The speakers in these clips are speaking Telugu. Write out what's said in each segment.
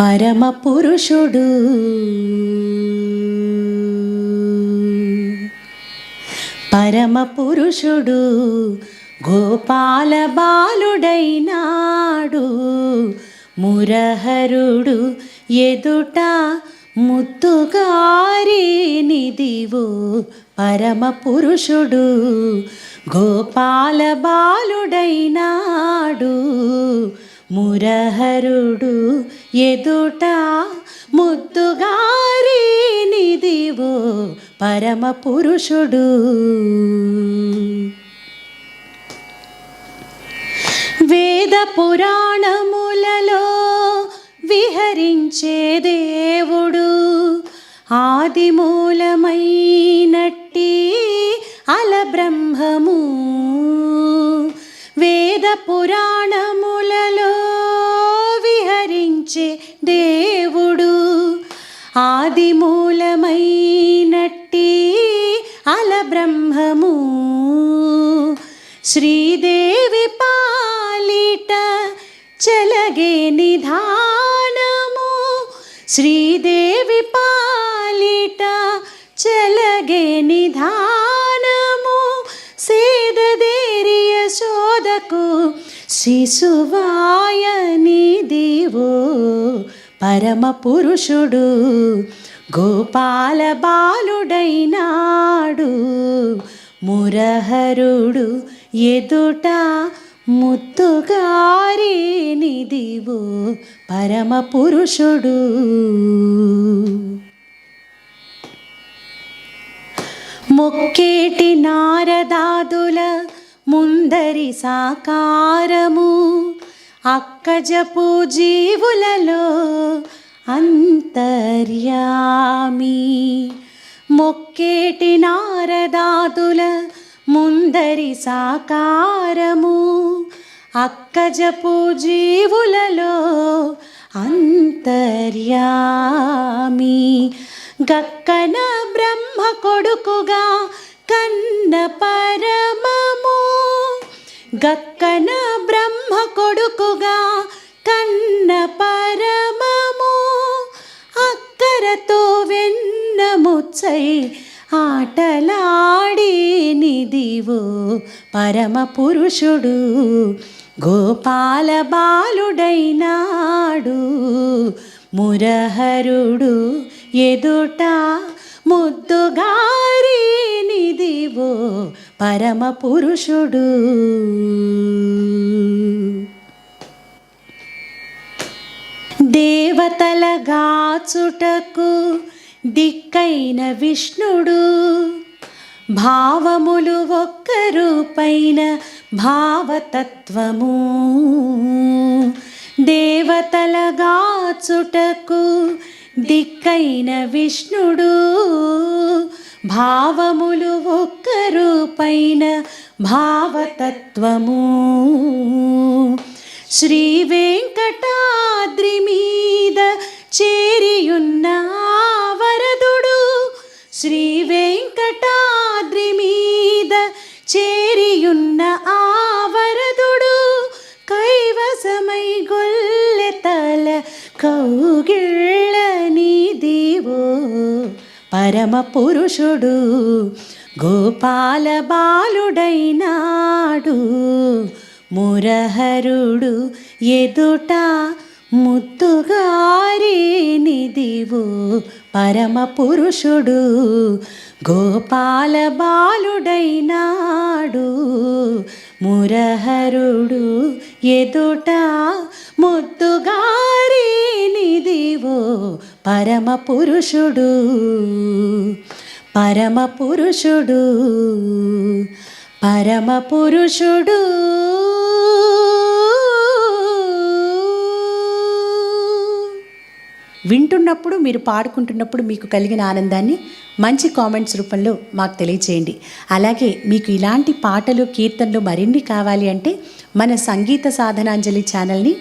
పరమపురుషుడు. పరమపురుషుడు గోపాల బాలుడైనాడు. మురహరుడు ఎదుట ముత్తుగారి నిదివో పరమపురుషుడు గోపాల బాలుడైనాడు. మురహరుడు ఎదుట ముద్దుగారి నిదివో పరమ పురుషుడు వేద పురాణములలో విహరించే దేవుడు ఆదిమూలమైనట్టి అలబ్రహ్మము. వేద పురాణ ఆదిమూలమైనట్టి అలబ్రహ్మము శ్రీదేవి పాలిట చలగే నిధానము. శ్రీదేవి పాలిట చలగే నిధానము. సేదేరియ శోధకు శిశువాయని దివో. పరమపురుషుడు గోపాల బాలుడైనాడు మురహరుడు ఎదుట ముత్తుగారి నిదివో పరమ పురుషుడు మొక్కేటి నారదాదుల ముందరి సాకారము అక్కజపు జీవులలో అంతర్యామి. మొక్కేటి నారదాదుల ముందరి సాకారము. అక్కజపు జీవులలో అంతర్యామి. గక్కన బ్రహ్మ కొడుకుగా కన్న పరమము. గక్కన బ్రహ్మ కొడుకుగా కన్న పరమము అక్కరతో వెన్న ముచ్చై ఆటలాడినిదివు పరమ పురుషుడు గోపాల బాలుడైనాడు. మురహరుడు ఎదుట ముద్దుగారి పరమ పురుషుడు దేవతల గాచుటకు దిక్కైన విష్ణుడు. భావములు ఒక్కరు పైన భావతత్వము. దేవతల గాచుటకు దిక్కైన విష్ణుడు. భావములు ఒక్కరు పైన భావతత్వము. శ్రీ వెంకటాద్రి మీద చేరియున్న వరదుడు శ్రీ వెంకటాద్రి మీద చేరియున్న ఆ వరదుడు కైవసమై గొల్లెతల కౌగిళ్ళని దేవో పరమ పురుషుడు గోపాల బాలుడైనాడు మురహరుడు ఎదుట ముత్తుగారి నిదివో పరమ పురుషుడు గోపాల బాలుడైనాడు మురహరుడు ఎదుట ముద్దుగారి నిదివో పరమపురుషుడు. పరమపురుషుడు. పరమపురుషుడు. వింటున్నప్పుడు మీరు పాడుకుంటున్నప్పుడు మీకు కలిగిన ఆనందాన్ని మంచి కామెంట్స్ రూపంలో మాకు తెలియచేయండి. అలాగే మీకు ఇలాంటి పాటలు కీర్తనలు మరిన్ని కావాలి అంటే మన సంగీత సాధనాంజలి ఛానల్ని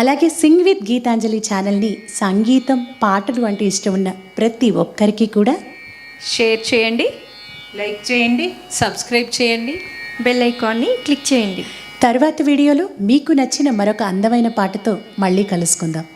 అలాగే సింగ్ విత్ గీతాంజలి ఛానల్ని సంగీతం పాటలు అంటే ఇష్టం ఉన్న ప్రతి ఒక్కరికి కూడా షేర్ చేయండి లైక్ చేయండి సబ్స్క్రైబ్ చేయండి బెల్ ఐకాన్ని క్లిక్ చేయండి. తర్వాత వీడియోలో మీకు నచ్చిన మరొక అందమైన పాటతో మళ్ళీ కలుసుకుందాం.